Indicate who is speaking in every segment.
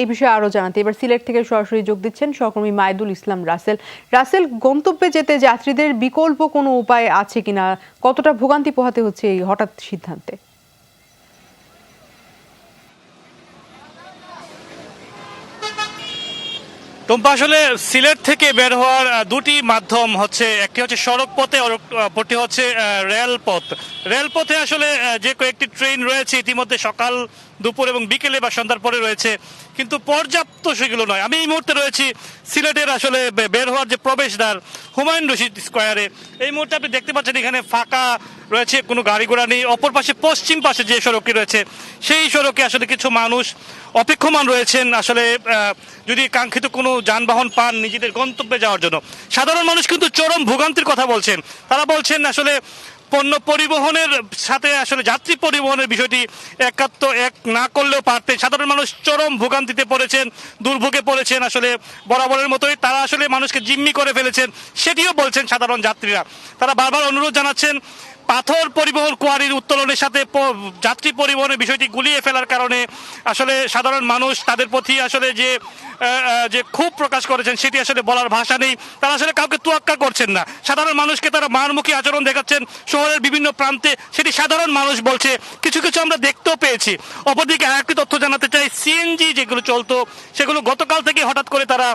Speaker 1: এই বিষয়ে আরও জানাতে। এবার সিলেট থেকে সরাসরি যোগ দিচ্ছেন সহকর্মী মাইদুল ইসলাম রাসেল। রাসেল, গন্তব্যে যেতে যাত্রীদের বিকল্প কোনো উপায় আছে কিনা? কতটা ভোগান্তি পোহাতে হচ্ছে এই হঠাৎ সিদ্ধান্তে?
Speaker 2: টুম্পা, আসলে সিলেট থেকে বের হওয়ার দুটি মাধ্যম হচ্ছে, একটি হচ্ছে সড়ক পথে অপরটি হচ্ছে রেলপথ। রেলপথে আসলে যে কয়েকটি ট্রেন রয়েছে, ইতিমধ্যে সকাল দুপুর এবং বিকেলে বা সন্ধ্যার পরে রয়েছে, কিন্তু পর্যাপ্ত সেগুলো নয়। আমি এই মুহূর্তে রয়েছি সিলেটের আসলে বের হওয়ার যে প্রবেশদ্বার, হুমায়ুন রশিদ স্কোয়ারে। এই মুহূর্তে আপনি দেখতে পাচ্ছেন এখানে ফাঁকা রয়েছে, কোনো গাড়ি ঘোড়া নেই। অপর পাশে, পশ্চিম পাশে যে সড়কটি রয়েছে, সেই সড়কে আসলে কিছু মানুষ অপেক্ষমান রয়েছেন আসলে যদি কাঙ্ক্ষিত কোনো যানবাহন পান নিজেদের গন্তব্যে যাওয়ার জন্য। সাধারণ মানুষ কিন্তু চরম ভোগান্তির কথা বলছেন। তারা বলছেন আসলে পণ্য পরিবহনের সাথে আসলে যাত্রী পরিবহনের বিষয়টি একাত্ম এক না করলেও পারতেন সাধারণ মানুষ চরম ভোগান্তিতে পড়েছেন, দুর্ভোগে পড়েছেন আসলে বরাবরের মতোই। তারা আসলে মানুষকে জিম্মি করে ফেলেছেন, সেটিও বলছেন সাধারণ যাত্রীরা। তারা বারবার অনুরোধ জানাচ্ছেন পাথর পরিবহন কোয়ারির উত্তোলনের সাথে যাত্রী পরিবহনের বিষয়টি গুলিয়ে ফেলার কারণে আসলে সাধারণ মানুষ তাদের প্রতি আসলে যে যে ক্ষোভ প্রকাশ করেছেন সেটি আসলে বলার ভাষা নেই। তারা আসলে কাউকে তুয়াক্কা করছেন না। সাধারণ মানুষকে তারা মারমুখী আচরণ দেখাচ্ছেন শহরের বিভিন্ন প্রান্তে। সেটি সাধারণ মানুষ বলছে। কিছু কিছু আমরা দেখতেও পেয়েছি। অপরদিকে আরেকটি তথ্য জানাতে চাই। সিএনজি যেগুলো চলতো, সেগুলো গতকাল থেকে হঠাৎ করে তারা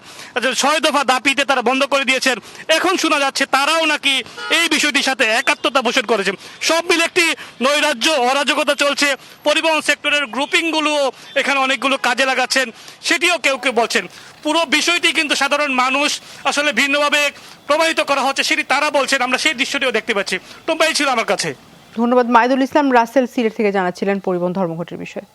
Speaker 2: ছয় দফা দাপিতে তারা বন্ধ করে দিয়েছেন। এখন শোনা যাচ্ছে তারাও নাকি এই বিষয়টির সাথে একাত্মতা পোষণ করেছে সব মিলে একটি নৈরাজ্য, অরাজকতা চলছে। পরিবহন সেক্টরের গ্রুপিংগুলোও এখানে অনেকগুলো কাজে লাগাচ্ছেন। সেটিও কেউ কেউ বলছেন। পুরো বিষয়টি কিন্তু সাধারণ মানুষ আসলে ভিন্নভাবে প্রবাহিত করা হচ্ছে। সেটি তারা বলছেন, আমরা সেই দৃশ্যটিও দেখতে পাচ্ছি। টুম্পাই ছিল আমার কাছে।
Speaker 1: ধন্যবাদ। মাইদুল ইসলাম রাসেল সিলেট থেকে জানাচ্ছিলেন পরিবহন ধর্মঘটের বিষয়ে।